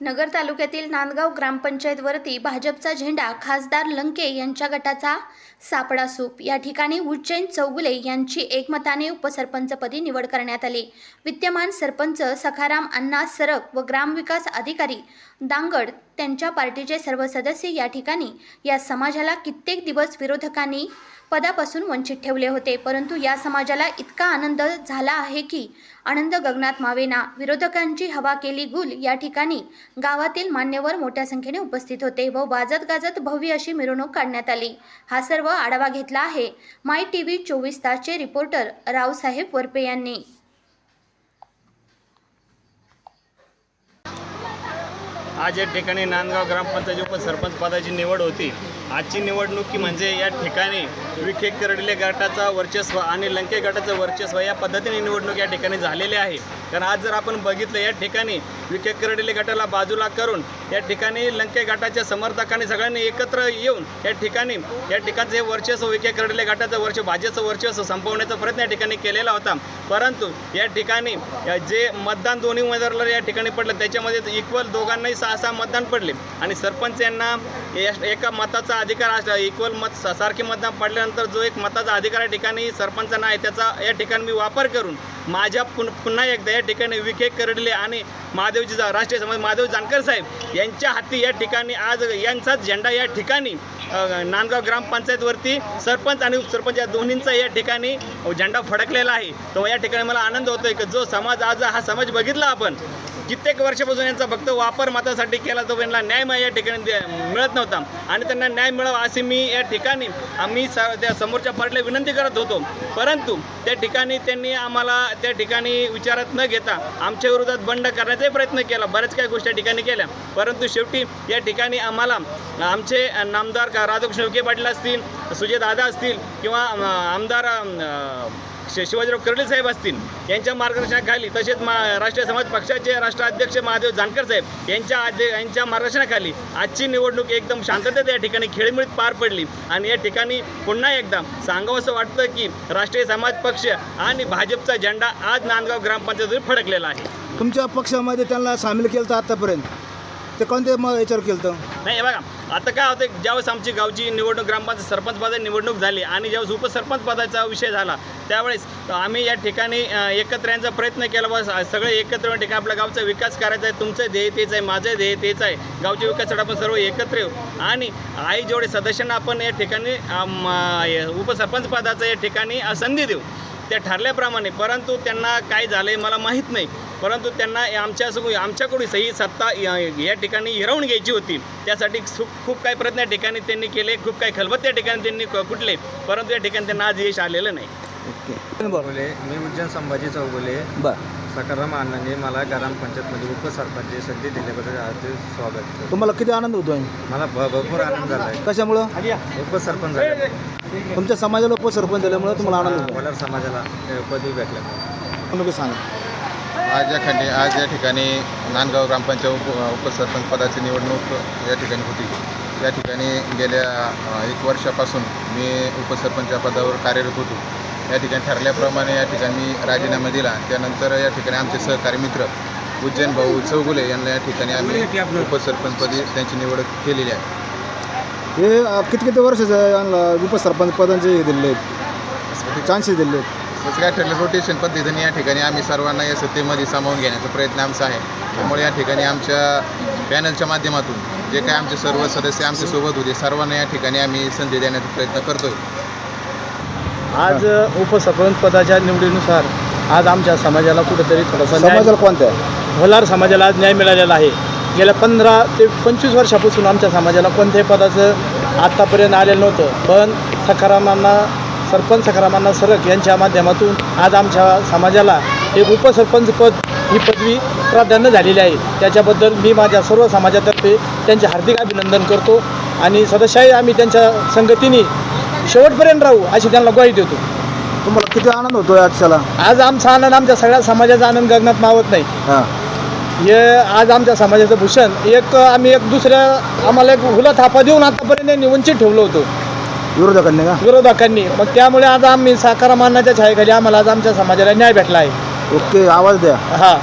नगर तालुक्यातील नांदगाव ग्रामपंचायतवरती भाजपचा झेंडा खासदार लंके यांच्या गटाचा सापडा सूप. या ठिकाणी उज्जैन चौगुले यांची एकमताने उपसरपंचपदी निवड करण्यात आली. विद्यमान सरपंच सखाराम अण्णा सरक व ग्रामविकास अधिकारी दांगड त्यांच्या पार्टीचे सर्व सदस्य या ठिकाणी या समाजाला कित्येक दिवस विरोधकांनी पदापासून वंचित ठेवले होते. परंतु या समाजाला इतका आनंद झाला आहे की आनंद गगनात मावेना. विरोधकांची हवा केली गुल या ठिकाणी गावातील मान्यवर मोठ्या संख्येने उपस्थित होते व वाजत गाजत भव्य अशी मिरवणूक काढण्यात आली. हा सर्व आढावा घेतला आहे माय टी व्ही चोवीस तासचे रिपोर्टर रावसाहेब वरपे यांनी. आज या ठिकाणी नांदगाव ग्रामपंचायत उपसरपंच पदाची निवड होती. आजची निवडणुकी म्हणजे या ठिकाणी विखे करडले गटाचा वर्चस्व आणि लंके गटाचं वर्चस्व या पद्धतीने निवडणूक या ठिकाणी झालेली आहे. कारण आज जर आपण बघितलं या ठिकाणी विखे करडेले गटाला बाजूला करून या ठिकाणी लंके गटाच्या समर्थकांनी सगळ्यांनी एकत्र येऊन या ठिकाणी या ठिकाणचं हे वर्चस्व विखे करडेले गटाचं वर्ष भाजपचं वर्चस्व संपवण्याचा प्रयत्न या ठिकाणी केलेला होता. परंतु या ठिकाणी जे मतदान दोन्ही उमेदवाराला या ठिकाणी पडलं त्याच्यामध्ये इक्वल दोघांनाही सहा सहा मतदान पडले. आणि सरपंच यांना एका मताचा अधिकार असला इक्वल मत सारखे मतदान पडल्यानंतर जो एक मताचा अधिकार या ठिकाणी सरपंचांना आहे त्याचा या ठिकाणी मी वापर करून माझ्या पुन पुन्हा एकदा या ठिकाणी विखे करडले आणि महादेवजी जा- राष्ट्रीय समाज महादेव जानकर साहेब यांच्या हाती या ठिकाणी आज यांचाच झेंडा या ठिकाणी नांदगाव ग्रामपंचायतवरती सरपंच आणि उपसरपंच या दोन्हींचा या ठिकाणी झेंडा फडकलेला आहे. तर या ठिकाणी मला आनंद होतोय की जो समाज आज हा समाज बघितला आपण. कित्येक वर्षापासून यांचा फक्त वापर मतासाठी केला तो त्यांना न्याय या ठिकाणी मिळत नव्हता. आणि त्यांना न्याय मिळावा असे मी या ठिकाणी आम्ही स त्या समोरच्या पार्टीला विनंती करत होतो. परंतु त्या ठिकाणी त्यांनी आम्हाला त्या ठिकाणी विचारात न घेता आमच्या विरोधात बंड करण्याचाही प्रयत्न केला. बऱ्याच काही गोष्टी या ठिकाणी केल्या. परंतु शेवटी या ठिकाणी आम्हाला आमचे नामदार का राधाकृष्ण विखे पाटील असतील सुजय दादा असतील किंवा आमदार शिवाजीराव कर्डे साहेब असतील यांच्या मार्गदर्शनाखाली तसेच मा राष्ट्रीय समाज पक्षाचे राष्ट्राध्यक्ष महादेव जानकर साहेब यांच्या आदे यांच्या मार्गदर्शनाखाली आजची निवडणूक एकदम शांततेत या ठिकाणी खेळमिळीत पार पडली. आणि या ठिकाणी पुन्हा एकदा सांगावं असं वाटतं की राष्ट्रीय समाज पक्ष आणि भाजपचा झेंडा आज नांदगाव ग्रामपंचायतीवर फडकलेला आहे. तुमच्या पक्षामध्ये त्यांना सामील केलं तर आतापर्यंत. ते कोणते मग याच्यावर केलं तर नाही हे बघा आता काय होतं ज्यावेळेस आमची गावची निवडणूक ग्रामपंचायत सरपंच पदाची निवडणूक झाली आणि ज्यावेळेस उपसरपंच पदाचा विषय झाला त्यावेळेस आम्ही या ठिकाणी अ, एकत्र यांचा प्रयत्न केला बस सगळे एकत्र येऊन ठिकाणी आपल्या गावचा विकास करायचा आहे तुमचं ध्येय तेच आहे माझं ध्येय तेच आहे गावच्या विकासासाठी आपण सर्व एकत्र येऊ. आणि आई जेवढे सदस्यांना आपण या ठिकाणी अम, अ, उपसरपंच या ठिकाणी अ, संधी देऊ. त्या ठरल्याप्रमाणे परंतु त्यांना काय झालं आहे मला माहीत नाही. परंतु त्यांना आमच्या आमच्याकडून सही सत्ता या ठिकाणी हिरवून घ्यायची होती. त्यासाठी खूप खूप काही प्रयत्न या ठिकाणी त्यांनी केले खूप काही खलबत त्या ठिकाणी त्यांनी क- परंतु या ठिकाणी त्यांना आज यश आलेलं नाही. ओके. मी उज्जैन संभाजी चौगुले बरं. सकाराम अण्णांनी मला ग्रामपंचायतमध्ये उपसरपंच संधी दिल्याबद्दल हार्दिक स्वागत करतो. तुम्हाला किती आनंद होतोय? मला भ- भरपूर आनंद झाला आहे कशामुळं? उपसरपंच झाले तुमच्या समाजाला उपसरपंच झाल्यामुळं तुम्हाला आनंद होतो वडार समाजाला अ, पदवी भेटल्यामुळे. तुम्ही सांगा. आज या खंडी आज या ठिकाणी नांदगाव ग्रामपंचायत उप उपसरपंच पदाची निवडणूक या ठिकाणी होती. या ठिकाणी गेल्या अ, एक वर्षापासून मी उपसरपंच या पदावर कार्यरत होतो. या ठिकाणी ठरल्याप्रमाणे या ठिकाणी राजीनामा दिला. त्यानंतर या ठिकाणी आमचे सहकारी मित्र उज्जैन भाऊ चौगुले यांना या ठिकाणी आम्ही उपसरपंचपदी त्यांची निवड केलेली आहे. हे किती किती वर्षाचं यांना उपसरपंच पदांचे हे दिले चान्सेस दिले तसं काय ठरलं रोटेशन पद्धतीने या ठिकाणी आम्ही सर्वांना या सत्तेमध्ये सामावून घेण्याचा प्रयत्न आमचा आहे. त्यामुळे या ठिकाणी आमच्या पॅनलच्या माध्यमातून जे काही आमचे सर्व सदस्य आमच्यासोबत होते सर्वांना या ठिकाणी आम्ही संधी देण्याचा प्रयत्न करतोय. आज उपसरपंच पदाच्या निवडीनुसार आज आमच्या समाजाला कुठेतरी थोडासा न्याय- समाजाला कोणत्या? भोलार समाजाला आज न्याय मिळालेला आहे. गेल्या पंधरा ते पंचवीस वर्षापासून आमच्या समाजाला कोणत्याही पदाचं आत्तापर्यंत आलेलं नव्हतं. पण सखारामांना सरपंच सखारामांना सरक यांच्या माध्यमातून आज आमच्या समाजाला एक उपसरपंच पद ही पदवी प्राधान्य झालेली आहे. त्याच्याबद्दल मी माझ्या सर्व समाजातर्फे त्यांचे हार्दिक अभिनंदन करतो आणि सदस्यही आम्ही त्यांच्या संगतीने शेवटपर्यंत राहू अशी त्यांना ग्वाही देतो. तुम्हाला किती आनंद होतोय आजच्याला आज आमचा आनंद आमच्या सगळ्या समाजाचा आनंद गगनात मावत नाही. हां. हे आज आमच्या समाजाचं भूषण एक आम्ही एक दुसऱ्या आम्हाला एक हुला थापा देऊन आतापर्यंत यांनी वंचित ठेवलं होतं. विरोधकांनी का? विरोधकांनी. मग त्यामुळे आज आम्ही साकारा मानाच्या छायेखाली आम्हाला आज आमच्या समाजाला न्याय भेटला आहे. ओके आवाज द्या. हा.